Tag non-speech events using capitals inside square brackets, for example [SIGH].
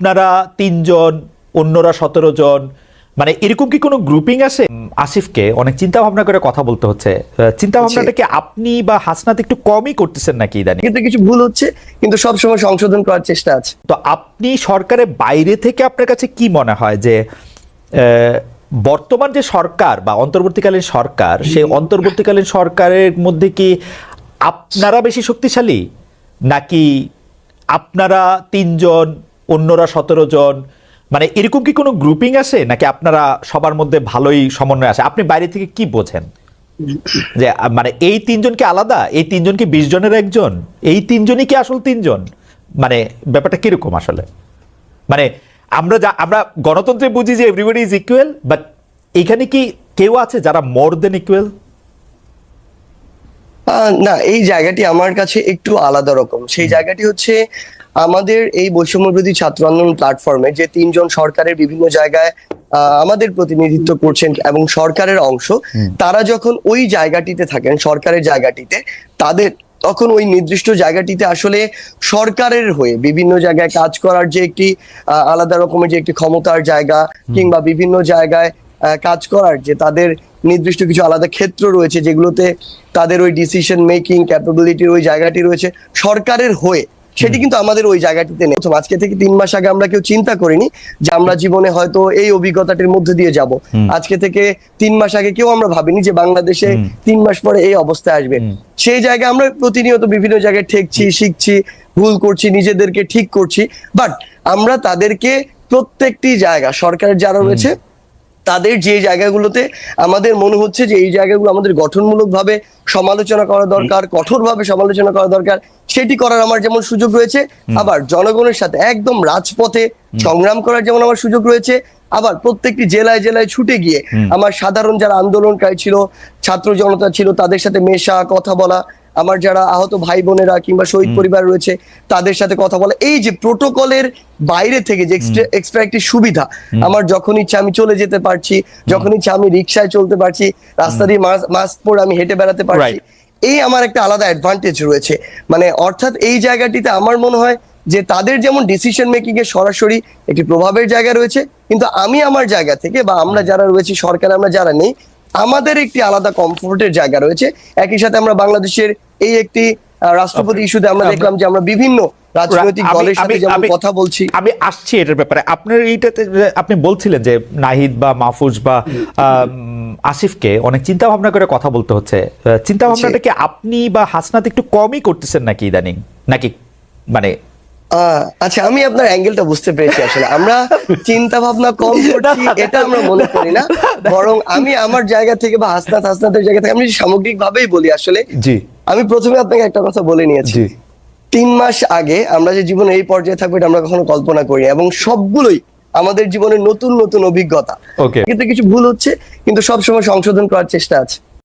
আপনারা তিনজন অন্যরা সতেরো জন মানে এরকম কি কোনো গ্রুপিং আছে? আসিফকে অনেক চিন্তা ভাবনা করে কথা বলতে হচ্ছে। চিন্তা ভাবনাটা কি আপনি বা হাসনাত একটু কমই করতেছেন নাকি ইদানিং? কিন্তু কিছু ভুল হচ্ছে কিন্তু সব সময় সংশোধন করার চেষ্টা আছে। তো আপনি সরকারের বাইরে থেকে আপনার কাছে কি মনে হয় যে বর্তমান যে সরকার বা অন্তর্বর্তীকালীন সরকার সেই অন্তর্বর্তীকালীন সরকারের মধ্যে কি আপনারা বেশি শক্তিশালী? নাকি আপনারা তিনজন অন্যরা সতেরো জন? মানে এরকম কি কোনো গ্রুপিং আছে? নাকি আপনারা সবার মধ্যে ভালোই সমন্বয় আছে? আপনি বাইরে থেকে কি বোঝেন? যে মানে এই তিনজন কি আলাদা? এই তিনজন কি বিশ জনের একজন? এই তিনজনই কি আসল তিনজন? মানে ব্যাপারটা কীরকম আসলে? মানে আমরা যা আমরা গণতন্ত্রে বুঝি যে এভরিবডি ইজ ইকুয়াল বাট এখানে কি কেউ আছে যারা মোর দেন ইকুয়াল না এই জায়গাটি আমার কাছে একটু আলাদা রকম। সেই জায়গাটি হচ্ছে আমাদের এই বৈষম্যবিরোধী ছাত্র আন্দোলন প্ল্যাটফর্মে যে তিনজন সরকারের বিভিন্ন জায়গায় আমাদের প্রতিনিধিত্ব করছেন এবং সরকারের অংশ তারা যখন ওই জায়গাটিতে থাকেন সরকারের জায়গাটিতে তাদের তখন ওই নির্দিষ্ট জায়গাটিতে আসলে সরকারের হয়ে বিভিন্ন জায়গায় কাজ করার যে একটি আলাদা রকমের যে একটি ক্ষমতার জায়গা কিংবা বিভিন্ন জায়গায় কাজ করার যে তাদের নির্দিষ্ট কিছু আলাদা ক্ষেত্র রয়েছে যেগুলোতে তাদের ওই ডিসিশন মেকিং ক্যাপাবিলিটির ওই জায়গাটি রয়েছে সরকারের হয়ে সেটি কিন্তু আমাদের ওই জায়গাটিতে নেই। আজকে থেকে তিন মাস আগে আমরা কেউ চিন্তা করিনি যে আমরা জীবনে হয়তো এই অভিজ্ঞতাটির মধ্যে দিয়ে যাব। আজকে থেকে তিন মাস আগে কেউ আমরা ভাবিনি যে বাংলাদেশে তিন মাস পরে এই অবস্থায় আসবে। সেই জায়গায় আমরা প্রতিনিয়ত বিভিন্ন জায়গায় ঠেকছি শিখছি ভুল করছি নিজেদেরকে ঠিক করছি। বাট আমরা তাদেরকে প্রত্যেকটি জায়গা সরকারের যারা রয়েছে তাদের যে জায়গাগুলোতে আমাদের মনে হচ্ছে যে এই জায়গাগুলো আমাদের গঠনমূলক ভাবে সমালোচনা করা দরকার কঠোরভাবে সমালোচনা করা দরকার সেটি করার আমার যেমন সুযোগ রয়েছে আবার জনগণের সাথে একদম রাজপথে সংগ্রাম করার যেমন আমার সুযোগ রয়েছে আবার প্রত্যেকটি জেলায় জেলায় ছুটে গিয়ে আমার সাধারণ যারা আন্দোলনকারী ছিল ছাত্র জনতা ছিল তাদের সাথে মেশা কথা বলা আমার যারা আহত ভাই বোনেরা কিংবা শহীদ পরিবার রয়েছে তাদের সাথে কথা বলা। এই যে প্রোটোকলের বাইরে থেকে যে এক্সট্রা একটি সুবিধা আমার যখন ইচ্ছা আমি চলে যেতে পারছি যখন ইচ্ছা আমি রিক্সায় চলতে পারছি রাস্তা দিয়ে মাস্ক পরে আমি হেঁটে বেড়াতে পারছি এই আমার একটা আলাদা অ্যাডভান্টেজ রয়েছে। মানে অর্থাৎ এই জায়গাটিতে আমার মনে হয় যে তাদের যেমন ডিসিশন মেকিং এর সরাসরি একটি প্রভাবের জায়গা রয়েছে কিন্তু আমি আমার জায়গা থেকে বা আমরা যারা রয়েছি সরকার আমরা যারা নেই আমাদের একটি আলাদা কমফোর্টের জায়গা রয়েছে। একই সাথে আমরা বাংলাদেশের এই একটি রাষ্ট্রপতি ইস্যুতে আমরা দেখলাম যে আমরা বিভিন্ন রাজনৈতিক দলের সাথে যেমন কথা বলছি। আমি আসছি এটার ব্যাপারে। আপনার এইটাতে আপনি বলছিলেন যে নাহিদ বা মাহফুজ বা আসিফকে অনেক চিন্তা ভাবনা করে কথা বলতে হচ্ছে। চিন্তা ভাবনাটা কি আপনি বা হাসনাত একটু কমই করতেছেন নাকি ইদানিং? নাকি মানে আচ্ছা আমি আপনার অ্যাঙ্গেলটা বুঝতে পেরেছি আসলে। আমরা চিন্তা ভাবনা কম করছি [LAUGHS] এটা আমরা মনে করি না। [LAUGHS] বরং [LAUGHS] আমি আমার জায়গা থেকে বা হাসনাত হাসনাতের জায়গা থেকে আমি সামগ্রিক ভাবেই বলি আসলে। জি। আমি প্রথমে আপনাকে একটা কথা বলে নিয়েছি। তিন মাস আগে আমরা যে জীবনে এই পর্যায়ে থাকব এটা আমরা কখনো কল্পনা করি এবং সবগুলোই আমাদের জীবনে নতুন নতুন অভিজ্ঞতা. কিন্তু কিছু ভুল হচ্ছে কিন্তু সবসময় সংশোধন করার চেষ্টা আছে।